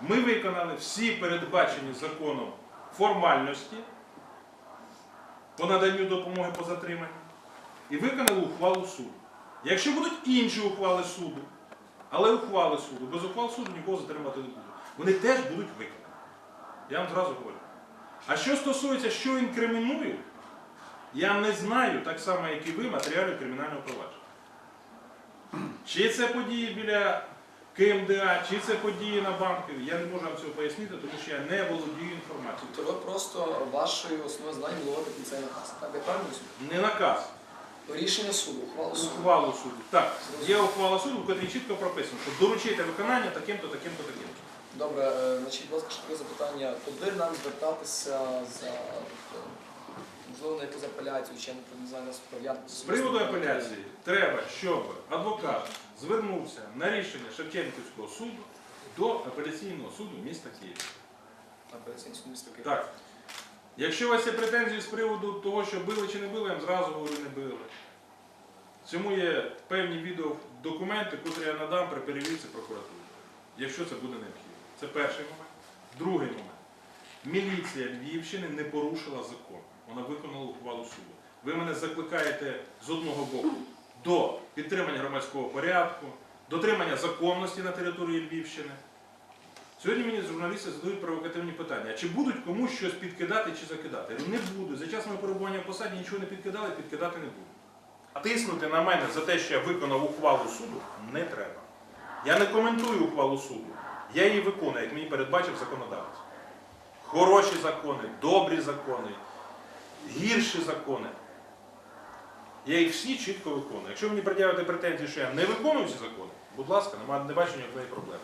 Ми виконали всі передбачені законом формальності по наданню допомоги по затриманню і виконали ухвалу суду. Якщо будуть інші ухвали суду, але ухвали суду, без ухвал суду нікого затримати не буде. Вони теж будуть виконані. Я вам зразу говорю. А що стосується, що інкримінують, я не знаю, так само, як і ви, матеріалів кримінального провадження. Чи це події біля КМДА, чи це події на банковій, я не можу вам цього пояснити, тому що я не володію інформацією. Тобто ви просто вашою основною завданням було цей наказ. Так, я правильно розумію? Не наказ, Рішення суду, ухвала суду. ухвалу суду. Так, є ухвала суду, в якій чітко прописано, що доручити виконання таким-то, таким-то, таким-то. Добре, е, значить, будь ласка, ще таке запитання. Куди нам звертатися за е, можливо на якусь апеляцію, чи не знаю, пов'язати З приводу апеляції треба, щоб адвокат звернувся на рішення Шевченківського суду до апеляційного суду міста Києва. апеляційний суд міста Києва. Так. Якщо у вас є претензії з приводу того, що били чи не били, я вам зразу говорю, не били. Цьому є певні відеодокументи, котрі я надам при перевірці прокуратури, якщо це буде необхідно. Це перший момент. Другий момент. Міліція Львівщини не порушила закон. Вона виконала ухвалу суду. Ви мене закликаєте з одного боку до підтримання громадського порядку, дотримання законності на території Львівщини. Сьогодні мені журналісти задають провокативні питання. А чи будуть комусь щось підкидати чи закидати? Не буду. За час моєго перебування посаді нічого не підкидали, підкидати не буду. А тиснути на мене за те, що я виконав ухвалу суду, не треба. Я не коментую ухвалу суду. Я її виконую, як мені передбачив законодавець. Хороші закони, добрі закони, гірші закони. Я їх всі чітко виконую. Якщо мені пред'явите претензії, що я не виконую ці закони, будь ласка, не бачу ніякої проблеми.